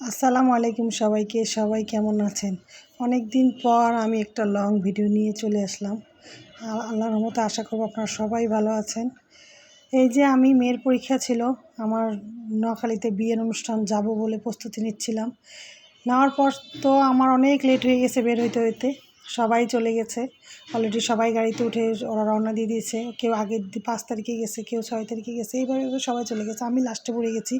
আসসালামু আলাইকুম সবাইকে, সবাই কেমন আছেন? অনেক দিন পর আমি একটা লং ভিডিও নিয়ে চলে আসলাম। আল্লাহর রহমতে আশা করব আপনারা সবাই ভালো আছেন। এই যে আমি মেয়ের পরীক্ষা ছিল, আমার নোয়াখালীতে বিয়ের অনুষ্ঠান যাব বলে প্রস্তুতি নিচ্ছিলাম। নেওয়ার পর তো আমার অনেক লেট হয়ে গেছে বের হইতে হইতে। সবাই চলে গেছে। অলরেডি সবাই গাড়িতে উঠে ওরা রওনা দিয়ে দিয়েছে। কেউ আগের পাঁচ তারিখে গেছে, কেউ ছয় তারিখে গেছে। এইভাবে সবাই চলে গেছে। আমি লাস্টে পড়ে গেছি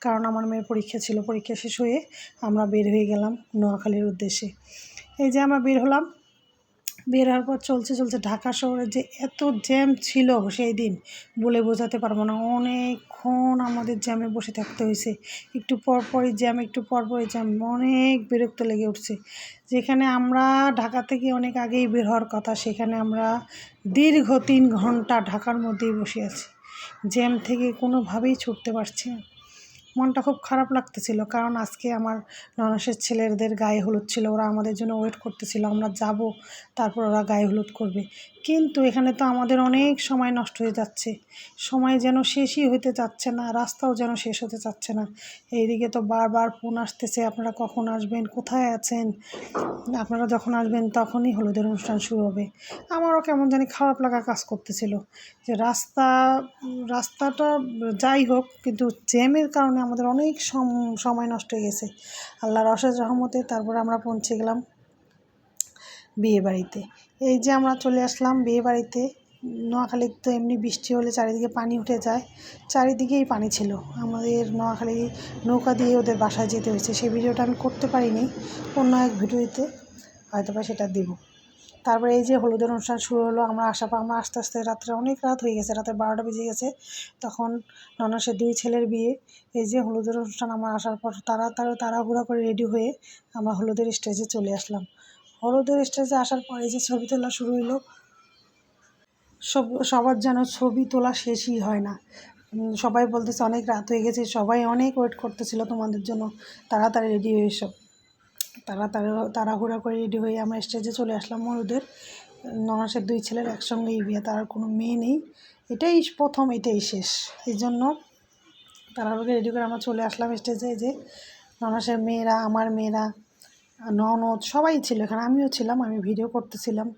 কারণ আমার মেয়ের পরীক্ষা ছিল। পরীক্ষা শেষ হয়ে আমরা বের হয়ে গেলাম নোয়াখালীর উদ্দেশ্যে। এই যে আমরা বের হলাম বের হওয়ার পর চলছে চলছে ঢাকা শহরে যে এত জ্যাম ছিল সেই দিন, বলে বোঝাতে পারব না। অনেকক্ষণ আমাদের জ্যামে বসে থাকতে হয়েছে। একটু পর পরই জ্যাম একটু পর পরই জ্যাম অনেক বিরক্ত লেগে উঠছে। যেখানে আমরা ঢাকা থেকে অনেক আগেই বের হওয়ার কথা, সেখানে আমরা দীর্ঘ তিন ঘণ্টা ঢাকার মধ্যেই বসে আছি। জ্যাম থেকে কোনোভাবেই ছুটতে পারছি না। মনটা খুব খারাপ লাগতেছিল। কারণ আজকে আমার ননাসের ছেলেদের গায়ে হলুদ ছিল, ওরা আমাদের জন্য ওয়েট করতেছিল, আমরা যাব, তারপর ওরা গায়ে হলুদ করবে। কিন্তু এখানে তো আমাদের অনেক সময় নষ্ট হয়ে যাচ্ছে। সময় যেন শেষই হতে যাচ্ছে না, রাস্তাও যেন শেষ হতে চাচ্ছে না। এইদিকে তো বারবার ফোন আসতেছে, আপনারা কখন আসবেন, কোথায় আছেন? আপনারা যখন আসবেন তখনই হলুদের অনুষ্ঠান শুরু হবে। আমারও কেমন জানি খারাপ লাগা কাজ করতেছিল। যে রাস্তা, রাস্তাটা যাই হোক, কিন্তু জ্যামের কারণে আমাদের অনেক সম- সময় নষ্ট হয়ে গেছে। আল্লাহর অশেষ রহমতে তারপরে আমরা পৌঁছে গেলাম বিয়ে বাড়িতে এই যে আমরা চলে আসলাম বিয়ে বাড়িতে নোয়াখালী তো এমনি বৃষ্টি হলে চারিদিকে পানি উঠে যায়, চারিদিকেই পানি ছিল। আমাদের নোয়াখালী নৌকা দিয়ে ওদের বাসায় যেতে হয়েছে। সেই ভিডিওটা আমি করতে পারিনি, অন্য এক ভিডিওতে হয়তো বা সেটা দেবো। তারপরে এই যে হলুদের অনুষ্ঠান শুরু হলো, আমরা আসা পা, আমরা আস্তে আস্তে রাত্রে অনেক রাত হয়ে গেছে, রাতে বারোটা বেজে গেছে। তখন ননাসের দুই ছেলের বিয়ে। এই যে হলুদের অনুষ্ঠান আমার আসার পর তারা তারা, তাড়াহুড়া করে রেডি হয়ে আমরা হলুদের স্টেজে চলে আসলাম। হলুদের স্টেজে আসার পর এই যে ছবি তোলা শুরু হলো সব, সবার যেন ছবি তোলা শেষই হয় না। সবাই বলতেছে অনেক রাত হয়ে গেছে, সবাই অনেক ওয়েট করতেছিল তোমাদের জন্য। তাড়াতাড়ি রেডি হয়ে এসো। তারা তারা তাড়াহুড়া করে রেডি হয়ে আমরা স্টেজে চলে আসলাম মরুদের। ননাসের দুই ছেলের একসঙ্গেই বিয়ে, তার কোনো মেয়ে নেই। এটাই প্রথম, এটাই শেষ। এই জন্য তাড়াহুড়ো রেডি করে আমরা চলে আসলাম স্টেজে যে ননাসের মেয়েরা, আমার মেয়েরা, ননদ সবাই ছিল এখানে। আমিও ছিলাম, আমি ভিডিও করতেছিলাম।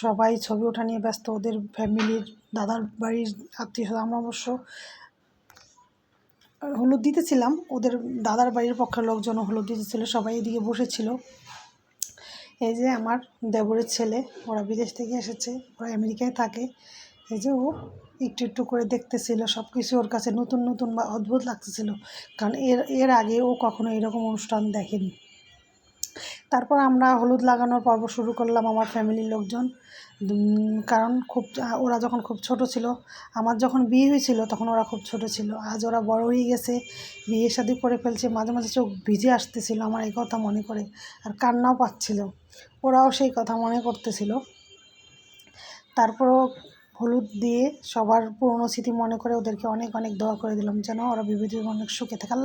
সবাই ছবি ওঠা নিয়ে ব্যস্ত, ওদের ফ্যামিলির দাদার বাড়ির আত্মীয় আমরা অবশ্য হলুদ দিতেছিলাম। ওদের দাদার বাড়ির পক্ষের লোকজন হলুদ দিতেছিল, সবাই এদিকে বসেছিল। এই যে আমার দেবরের ছেলে, ওরা বিদেশ থেকে এসেছে, ওরা আমেরিকায় থাকে। এই যে ও একটু একটু করে দেখতেছিল সব কিছু ওর কাছে নতুন নতুন বা অদ্ভুত লাগতেছিল। কারণ এর এর আগে ও কখনো এরকম অনুষ্ঠান দেখেনি। তারপর আমরা হলুদ লাগানোর পর্ব শুরু করলাম আমার ফ্যামিলির লোকজন। কারণ খুব, ওরা যখন খুব ছোট ছিল, আমার যখন বিয়ে হয়েছিল তখন ওরা খুব ছোট ছিল। আজ ওরা বড় হয়ে গেছে বিয়ে শাদি করে ফেলছে, মাঝে মাঝে চোখ ভিজে আসতেছিল আমার এই কথা মনে করে, আর কান্নাও পাচ্ছিল। ওরাও সেই কথা মনে করতেছিল। তারপরও হলুদ দিয়ে সবার পুরনো স্মৃতি মনে করে ওদেরকে অনেক অনেক দোয়া করে দিলাম, যেন ওরা বিবিধ অনেক সুখে থাকে